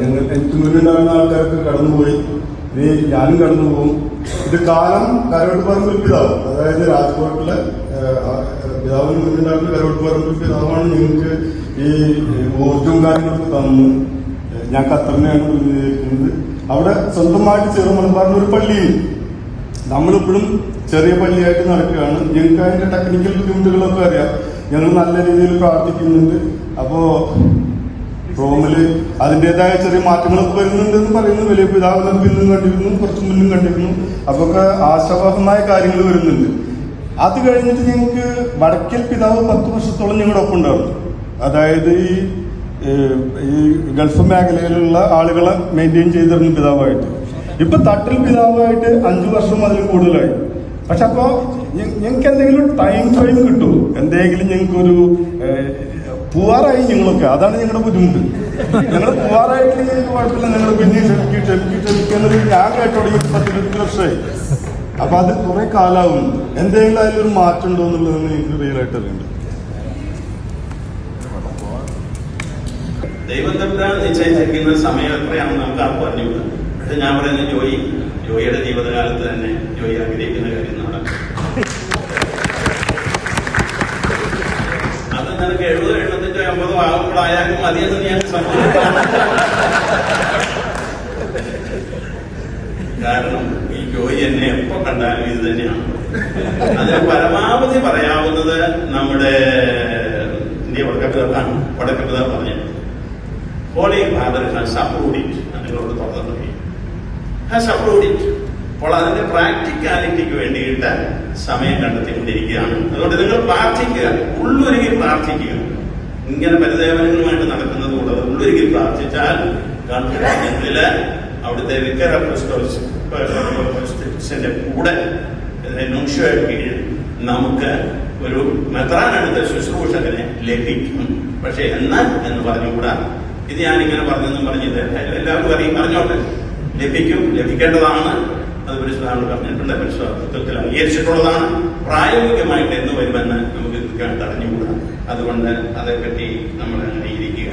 ഞങ്ങൾ എനിക്ക് മുന്നിലുണ്ടാകുന്ന ആൾക്കാർക്ക് കടന്നുപോയി. ഇനി ഞാനും കടന്നു പോകും ഇത് കാലം കരോട്ട് പറമ്പിൽ പിതാവ് അതായത് രാജ്കോട്ടിലെ പിതാവിന് മുന്നുണ്ടാകുന്ന കരോട്ട് പറമ്പിൽ പിതാവാണ് ഞങ്ങൾക്ക് ഈ ഊർജവും കാര്യങ്ങളൊക്കെ തന്നു. ഞാൻ ഖത്തറിനെയാണ് പ്രതിനിധീകരിക്കുന്നത്. അവിടെ സ്വന്തമായിട്ട് ചെറു ഒരു പള്ളിയുണ്ട് നമ്മളിപ്പോഴും ചെറിയ പള്ളിയായിട്ട് നടക്കുകയാണ്. ഞങ്ങൾക്ക് അതിന്റെ ടെക്നിക്കൽ ബുദ്ധിമുട്ടുകളൊക്കെ അറിയാം. ഞങ്ങൾ നല്ല രീതിയിൽ പ്രാർത്ഥിക്കുന്നുണ്ട്. അപ്പോ റോമിൽ അതിന്റെതായ ചെറിയ മാറ്റങ്ങളൊക്കെ വരുന്നുണ്ട് എന്ന് പറയുന്നു. വലിയ പിതാവിനെ പിന്നും കണ്ടിരുന്നു കുറച്ച് മുന്നും കണ്ടിരുന്നു. അപ്പൊക്കെ ആശാവഹമായ കാര്യങ്ങൾ വരുന്നുണ്ട്. അത് കഴിഞ്ഞിട്ട് ഞങ്ങൾക്ക് വടക്കൽ പിതാവ് പത്ത് വർഷത്തോളം ഞങ്ങളുടെ ഒപ്പം ഉണ്ടായിരുന്നു. അതായത് ഈ ഈ ഗൾഫ് മേഖലയിലുള്ള ആളുകളെ മെയിന്റെയിൻ ചെയ്തിരുന്ന പിതാവായിട്ട്. ഇപ്പൊ തട്ടിൽ പിതാവായിട്ട് അഞ്ചു വർഷം അതിൽ കൂടുതലായി. പക്ഷെ അപ്പോൾ ഞങ്ങൾക്ക് എന്തെങ്കിലും ടൈം ഫ്രെയിം കിട്ടുമോ? എന്തെങ്കിലും ഞങ്ങൾക്കൊരു പൂവാറായി ഞങ്ങളൊക്കെ അതാണ് ഞങ്ങളുടെ ബുദ്ധിമുട്ട്. ഞങ്ങൾ പൂവാറായിട്ട് ഞങ്ങൾക്ക് കുഴപ്പമില്ല. ഞങ്ങൾ പിന്നെ ക്ഷമിക്കും ക്ഷമിക്കും ക്ഷമിക്കുക എന്നത് ഞാൻ കേട്ടോ തുടങ്ങി പത്തിരുപത്തി വർഷമായി. അപ്പൊ അത് കുറെ കാലാവും എന്തെങ്കിലും അതിലൊരു മാറ്റം ഉണ്ടോ എന്നുള്ളതെന്ന് എനിക്ക് റിയൽ ആയിട്ട് അറിയേണ്ടത് ദൈവം തമ്പുരാൻ നിശ്ചയിച്ചിരിക്കുന്ന സമയം എത്രയാണെന്ന് നമുക്ക് അറിഞ്ഞുകൂടാ. പക്ഷെ ഞാൻ പറയുന്നത് ജോയി ജോയിയുടെ ജീവിതകാലത്ത് തന്നെ ജോയി ആഗ്രഹിക്കുന്ന കാര്യം നടക്കും. സമ്മതിക്കുന്നു കാരണം ഈ ജോയി എന്നെ എപ്പോ കണ്ടാലും ഇത് തന്നെയാണ്. അതിന് പരമാവധി പറയാവുന്നത് നമ്മുടെ ഇന്ത്യ വടക്കപ്പിതാവാണ് വടക്കപ്പിതാവ് പറഞ്ഞു holy father has approved it നിങ്ങളോട് തുറന്നു ഹാസ് അപ്രൂവ്ഡ് ഇറ്റ് അപ്പോൾ അതിന്റെ പ്രാക്ടിക്കാലിറ്റിക്ക് വേണ്ടിയിട്ട് സമയം കണ്ടെത്തിക്കൊണ്ടിരിക്കുകയാണ്. അതുകൊണ്ട് നിങ്ങൾ പ്രാർത്ഥിക്കുക. ഉള്ളൊരുങ്ങി പ്രാർത്ഥിക്കുക. ഇങ്ങനെ പരിദേവനങ്ങളുമായിട്ട് നടക്കുന്നത് കൂടെ ഉള്ളൊരുക്കി പ്രാർത്ഥിച്ചാൽ ഗവൺമെന്റിൽ അവിടുത്തെ വിക്കർ അപ്രസ്റ്റിന്റെ കൂടെ നുഷയുടെ കീഴിൽ നമുക്ക് ഒരു മെത്രാനടുത്ത ശുശ്രൂഷകനെ ലഭിക്കും. പക്ഷെ എന്നാൽ എന്ന് പറഞ്ഞുകൂടാ? ഇത് ഞാനിങ്ങനെ പറഞ്ഞെന്നും പറഞ്ഞത് എല്ലാവർക്കും അറിയും. പറഞ്ഞോട്ടെ. ലഭിക്കും. ലഭിക്കേണ്ടതാണ്. അത് പരിശുദ്ധാണ് പറഞ്ഞിട്ടുണ്ട്. പരിശുദ്ധത്തിൽ അംഗീകരിച്ചിട്ടുള്ളതാണ്. പ്രായോഗികമായിട്ട് എന്ന് വരുമെന്ന് നമുക്ക് തടഞ്ഞുകൂടാ അതുകൊണ്ട് അതേപ്പറ്റി നമ്മൾ ഇരിക്കുക